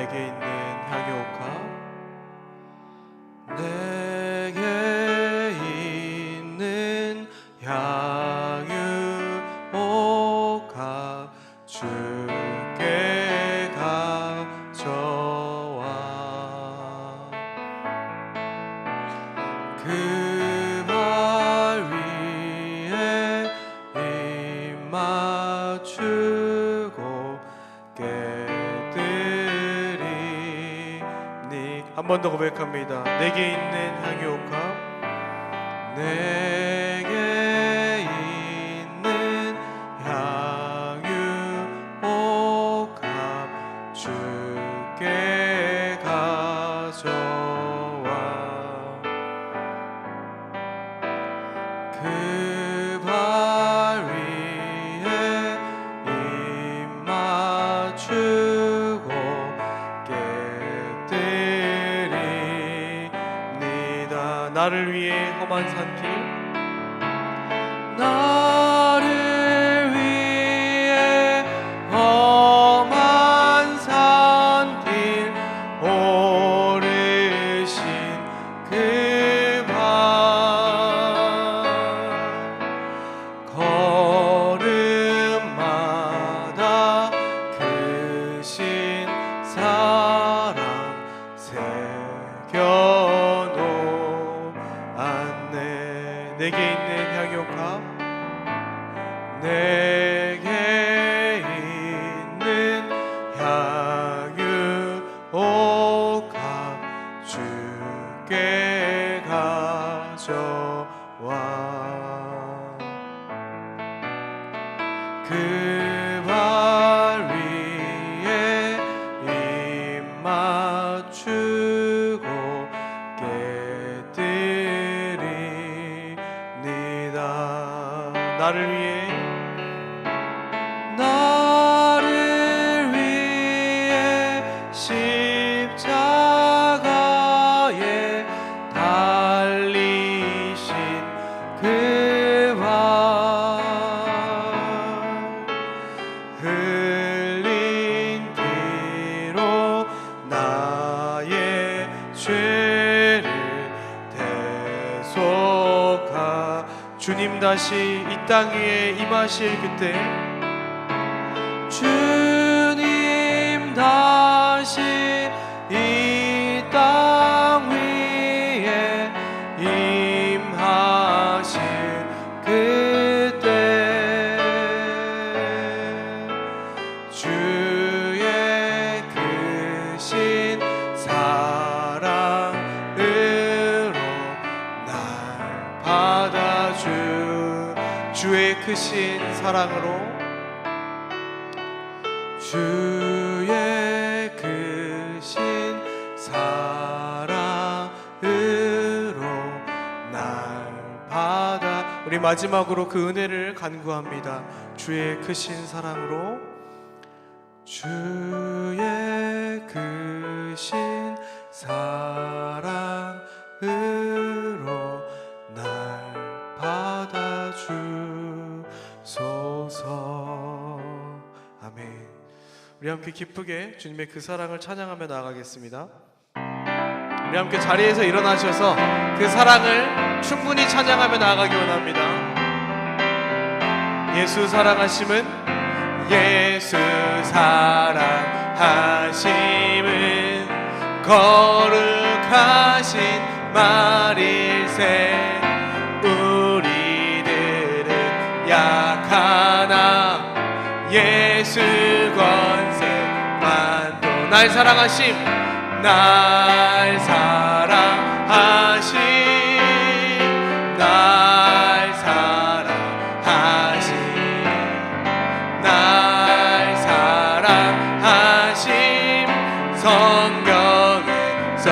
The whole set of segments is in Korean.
내게 있는 향유옥합 내 한 번 더 고백합니다. 내게 있는 향유옥합 내 나를 위해 험한 산길. 나 내게 있는 향유옥합 내게 주님 다시 이 땅 위에 임하실 그때 사랑으로 날 받아 우리 마지막으로 그 은혜를 간구합니다. 주의 크신 사랑으로. 주의 크신 사랑으로 날 받아주소서. 아멘. 우리 함께 기쁘게 주님의 그 사랑을 찬양하며 나아가겠습니다 우리 함께 자리에서 일어나셔서 그 사랑을 충분히 찬양하며 나아가기 원합니다. 예수 사랑하심은 예수 사랑하심은 거룩하신 말일세 우리들은 약하나 예수 권세 만도 날 사랑하심 날 사랑하심 날 사랑하심 날 사랑하심 성경에서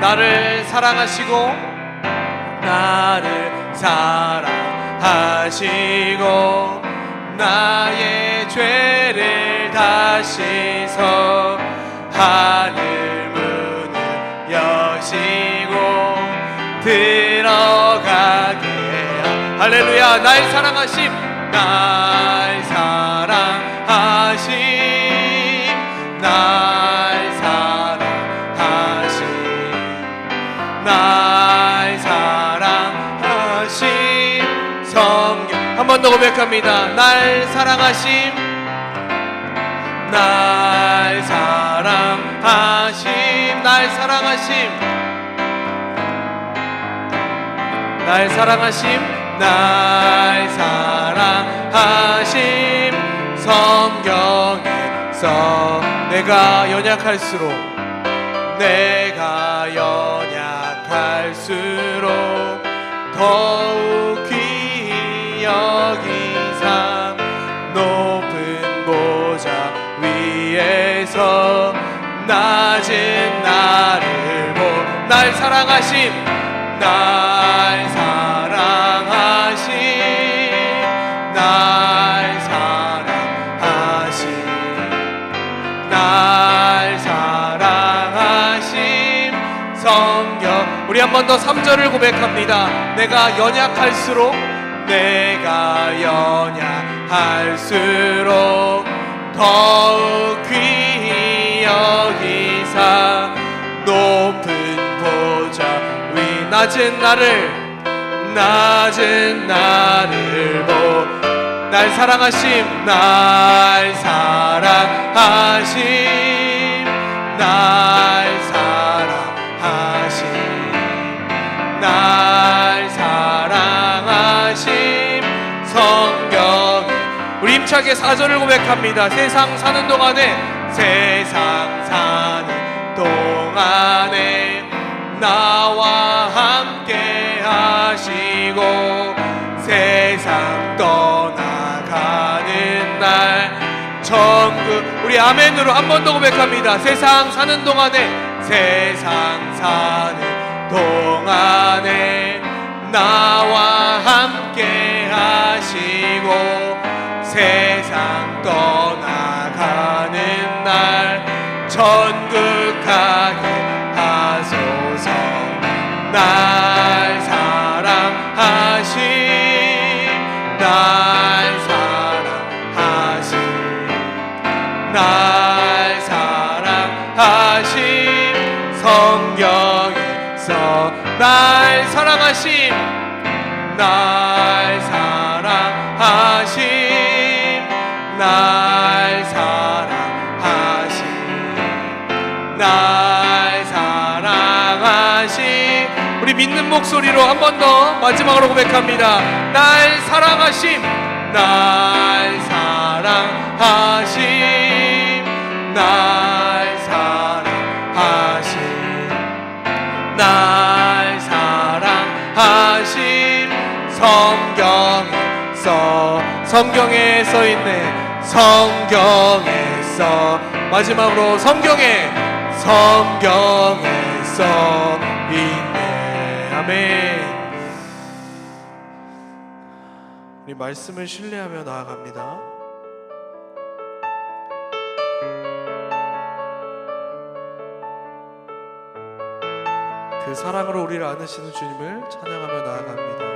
나를 사랑하시고 나를 사랑하시고 나의 죄를 다시서 하늘 들어가게 하. 할렐루야 날 사랑하심 날 사랑하심 날 사랑하심 날 사랑하심. 성령 한 번 더 고백합니다. 날 사랑하심 날 사랑하심 날 사랑하심. 날 사랑하심 날 사랑하심. 성경에서 내가 연약할수록 내가 연약할수록 더욱 귀히 여기사 높은 보좌 위에서 낮은 나를 보날 사랑하심 날 우리 한 번 더 3절을 고백합니다. 내가 연약할수록 내가 연약할수록 더욱 귀히 여기사 높은 보좌. 위 낮은 나를 낮은 나를 보날 사랑하심 날 사랑하심 날 날 사랑하심 성경에 우리 힘차게 사절을 고백합니다. 세상 사는 동안에 세상 사는 동안에 나와 함께 하시고 세상 떠나가는 날 천국 우리 아멘으로 한 번 더 고백합니다. 세상 사는 동안에 세상 사는 동안에 나와 함께 하시고 세상 떠나가는 날 천국 가게 하소서. 날 사랑하심 날 사랑하심 날 사랑하심 날 사랑하심 날 사랑하심. 우리 믿는 목소리로 한 번 더 마지막으로 고백합니다. 날 사랑하심 날 사랑하심 날 사랑하심. 날 성경에서 성경에 써 있네 성경에서 마지막으로 성경에 성경에 써 있네 아멘 우리 말씀을 신뢰하며 나아갑니다. 그 사랑으로 우리를 안으시는 주님을 찬양하며 나아갑니다.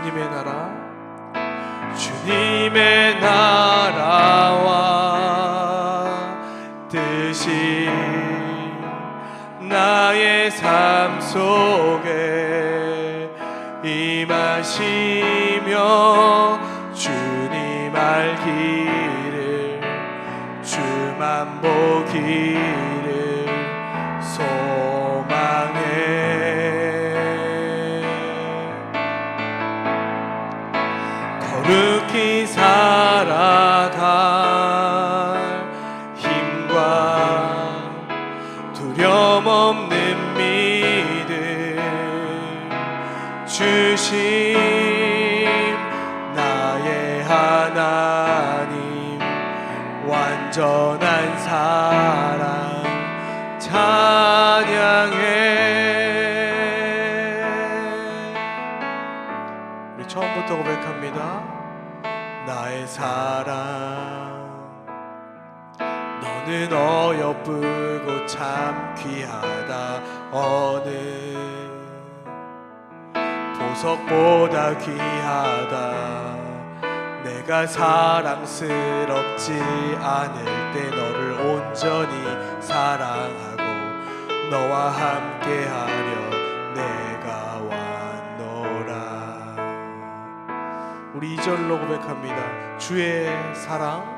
주님의 나라. 주님의 나라와 뜻이 나의 삶 속에 임하시며 주님 알기를 주만 보기 하나님 완전한 사랑 찬양해. 우리 처음부터 고백합니다. 나의 사랑 너는 어여쁘고 참 귀하다. 어느 보석보다 귀하다 내가 사랑스럽지 않을 때 너를 온전히 사랑하고 너와 함께하려 내가 왔노라. 우리 2절로 고백합니다. 주의 사랑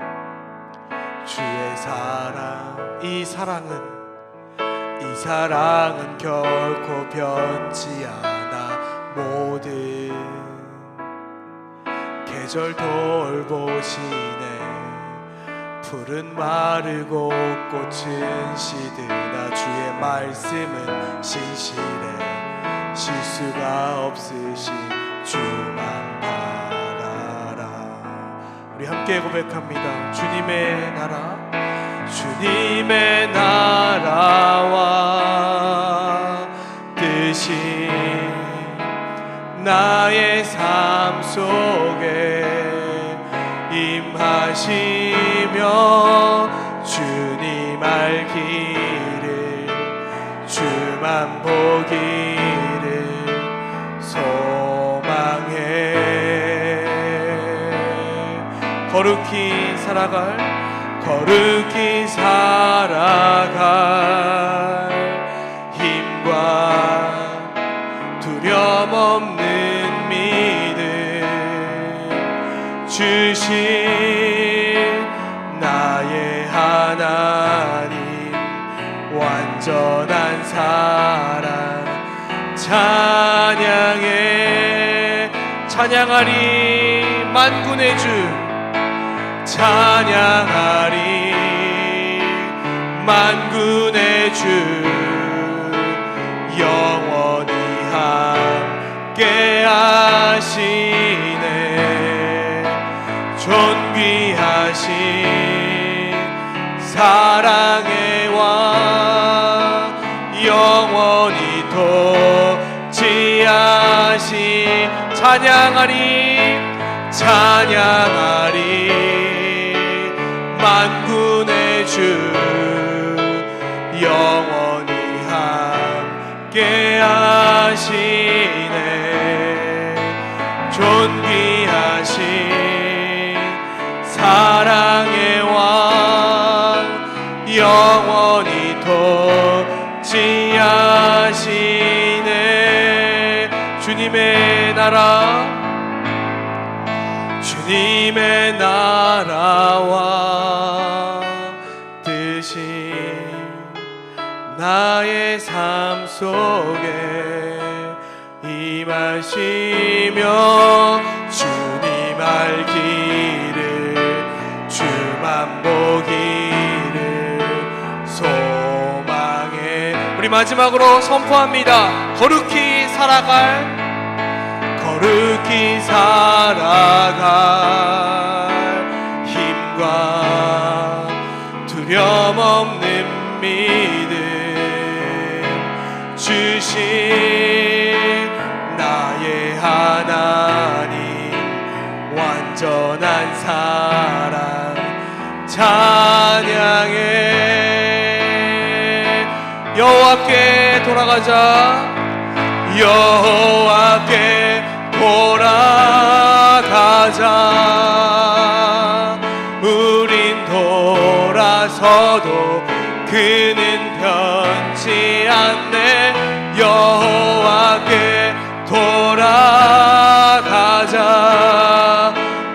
주의 사랑. 이 사랑은 이 사랑은 결코 변치 않아 계절 돌보시네. 푸른 마르고 꽃은 시드나 주의 말씀은 신실해. 실수가 없으신 주만 바라라. 우리 함께 고백합니다. 주님의 나라 주님의 나라와 뜻이 나의 삶 속 만 보기를 소망해. 거룩히 살아갈 거룩히 살아갈 찬양하리 만군의 주. 찬양하리 만군의 주. 영원히 함께 하시네. 존귀하신 사랑 찬양하리 찬양하리. 만군의 주 영원히 함께 하시네. 존귀하신 사랑의 왕 영원히 도지하시네. 주님의 나라 나의 삶 속에 임하시며 주님 알기를 주만 보기를 소망해 우리 마지막으로 선포합니다. 거룩히 살아갈 거룩히 살아갈 힘과 두려움 없는 주신 나의 하나님 완전한 사랑 찬양해. 여호와께 돌아가자. 여호와께 돌아가자. 우린 돌아서도 그는 변치 않네 여호와께 돌아가자.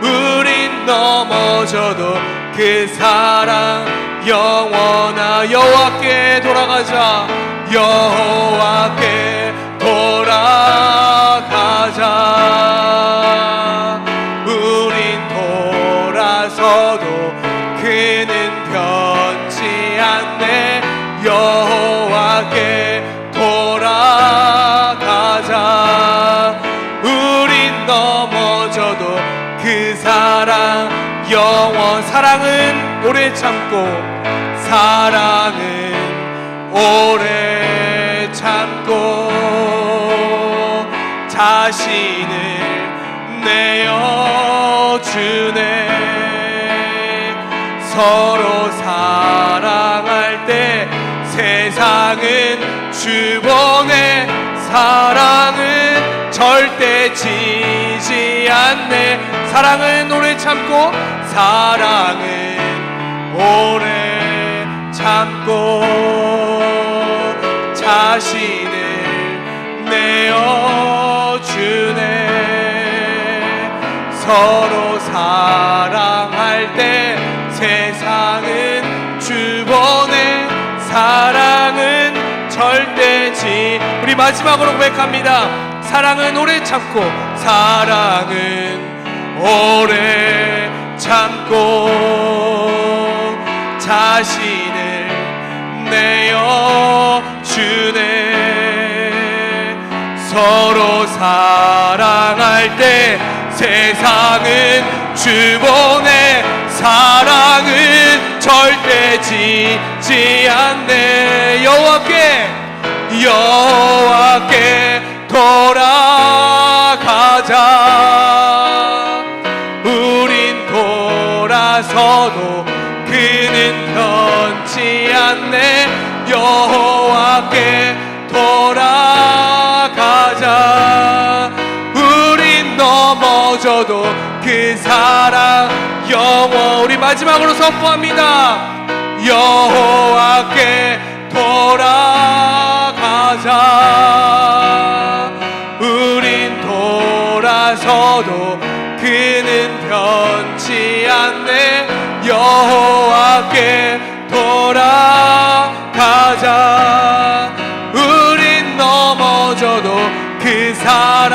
우린 넘어져도 그 사랑 영원하 여호와께 돌아가자. 여호와께 돌아 오래 참고 사랑은 오래 참고 자신을 내어주네. 서로 사랑할 때 세상은 주번에 사랑은 절대 지지 않네. 사랑은 오래 참고 사랑은 오래 참고 자신을 내어주네. 서로 사랑할 때 세상은 주번에 사랑은 절대지 우리 마지막으로 고백합니다. 사랑은 오래 참고 사랑은 오래 참고 자신을 내어 주네. 서로 사랑할 때 세상은 주번에 사랑은 절대 지지 않네. 여호와께 여호와께 돌아 무너져도 그 사랑 영원 우리 마지막으로 선포합니다. 여호와께 돌아가자. 우린 돌아서도 그는 변치 않네. 여호와께 돌아가자. 우린 넘어져도 그 사랑